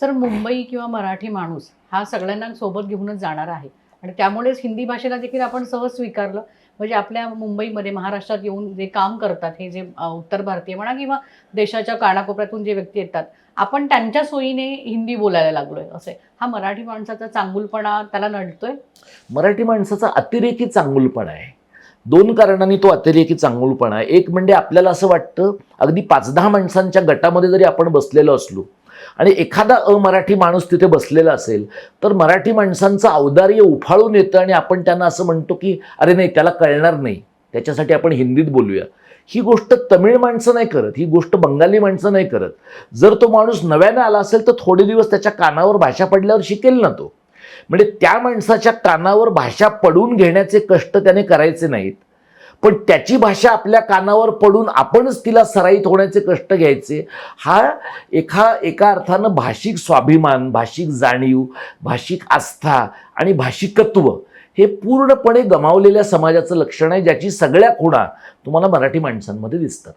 Sir Mumbai किंवा मराठी माणूस हा सगळ्यांना सोबत घेऊनच जाणार आहे. आणि त्यामुळेच हिंदी भाषेला देखील आपण सहज स्वीकारलं. म्हणजे आपल्या मुंबईमध्ये महाराष्ट्रात येऊन जे काम करतात हे जे उत्तर भारतीय म्हणा किंवा देशाच्या कानाकोपऱ्यातून जे व्यक्ती येतात आपण त्यांच्या सोयीने हिंदी बोलायला लागलोय असे. हा मराठी माणसाचा चांगुलपणा त्याला नडतोय? मराठी माणसाचा अतिरेकी चांगुलपणा आहे. दोन कारणांनी तो अतिरेकी चांगुलपणा आहे. एक म्हणजे आपल्याला असं वाटतं अगदी पाच दहा माणसांच्या गटामध्ये जरी आपण बसलेलो असलो आणि एखादा अमराठी माणूस तिथे बसलेला असेल तर मराठी माणसांचं औदार्य उफाळून येतं आणि आपण त्यांना असं म्हणतो की अरे नाही त्याला कळणार नाही. त्याच्यासाठी आपण हिंदीत बोलूया. ही गोष्ट तमिळ माणसं नाही करत. ही गोष्ट बंगाली माणसं नाही करत. जर तो माणूस नव्याने आला असेल तर थोडे दिवस त्याच्या कानावर भाषा पडल्यावर शिकेल ना तो. म्हणजे त्या माणसाच्या कानावर भाषा पडून घेण्याचे कष्ट त्याने करायचे नाहीत. पण त्याची भाषा आपल्या कानावर पडून आपणच तिला सराईत होण्याचे कष्ट घ्यायचे. हा एका एका अर्थानं भाषिक स्वाभिमान भाषिक जाणीव भाषिक आस्था आणि भाषिकत्व हे पूर्णपणे गमावलेल्या समाजाचं लक्षण आहे ज्याची सगळ्या खुणा तुम्हाला मराठी माणसांमध्ये दिसतात.